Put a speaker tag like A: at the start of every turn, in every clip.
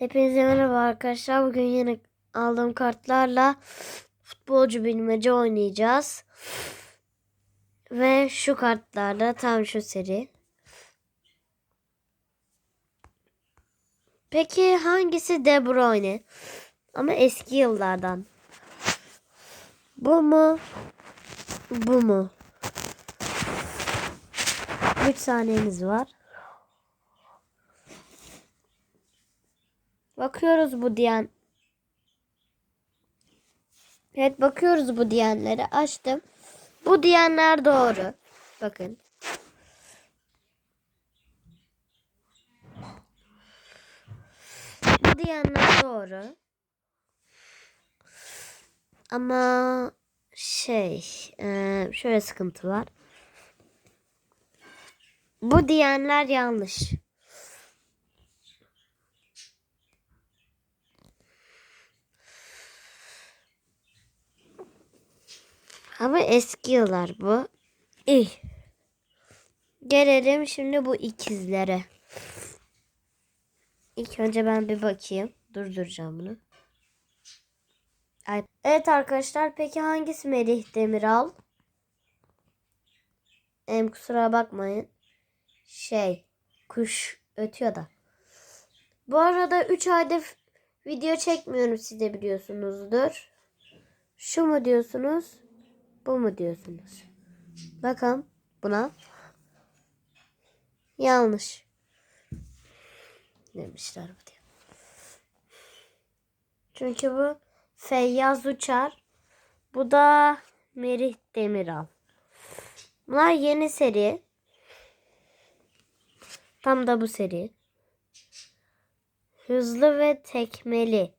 A: Hepinize merhaba arkadaşlar. Bugün yine aldığım kartlarla futbolcu bilmece oynayacağız. Ve şu kartlarla tam şu seri. Peki hangisi De Bruyne? Ama eski yıllardan. Bu mu? Bu mu? 3 saniyemiz var. Bakıyoruz bu diyen. Evet bakıyoruz bu diyenleri açtım. Bu diyenler doğru. Bakın. Bu diyenler doğru. Ama şey eee, şöyle sıkıntı var. Bu diyenler yanlış. Ama eski yıllar bu. İyi. Gelelim şimdi bu ikizlere. İlk önce ben bir bakayım. Durduracağım bunu. Evet arkadaşlar peki hangisi Melih Demiral? Em kusura bakmayın. Şey kuş ötüyor da. Bu arada 3 aydır video çekmiyorum siz de biliyorsunuzdur. Şu mu diyorsunuz? Bu mu diyorsunuz? Bakın buna. Yanlış. Demişler bu diye. Çünkü bu Feyyaz Uçar. Bu da Merih Demiral. Bunlar yeni seri. Tam da bu seri. Hızlı ve tekmeli.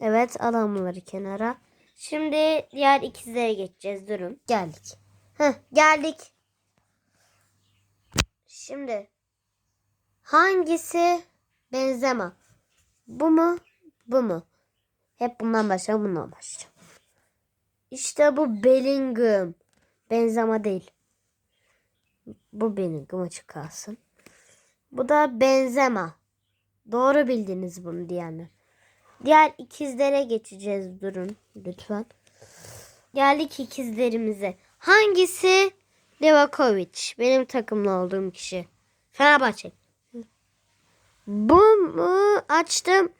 A: Evet alalım bunları kenara. Şimdi diğer ikizlere geçeceğiz. Durun. Geldik. Heh, geldik. Şimdi hangisi benzema? Bu mu? Bu mu? Hep bundan başlayalım, bundan başlayalım. İşte bu Bellingham. Benzema değil. Bu Bellingham açık kalsın. Bu da Benzema. Doğru bildiniz bunu diyenler. Diğer ikizlere geçeceğiz durun lütfen. Geldik ikizlerimize. Hangisi Levakovic? Benim takımlı olduğum kişi. Fenerbahçe. Bu mu? Açtım.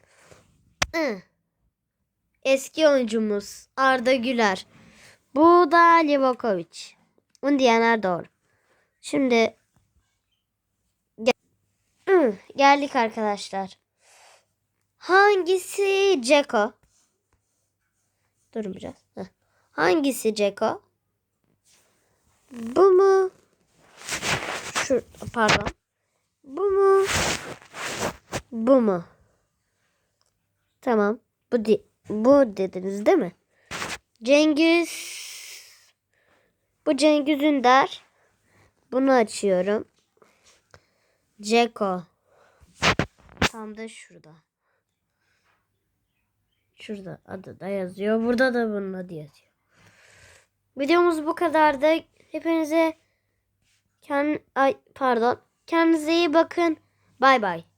A: Eski oyuncumuz Arda Güler. Bu da Livakovic. Bunu diyenler doğru. Şimdi geldik arkadaşlar. Hangisi Ceko? Durun biraz. Heh. Hangisi Ceko? Bu mu? Şu pardon. Bu mu? Bu mu? Tamam. Bu di bu dediniz değil mi? Cengiz Bu Cengiz Ünder. Bunu açıyorum. Ceko. Tam da şurada. Şurada adı da yazıyor. Burada da bunun adı yazıyor. Videomuz bu kadardı. Hepinize kend ay pardon. Kendinize iyi bakın. Bay bay.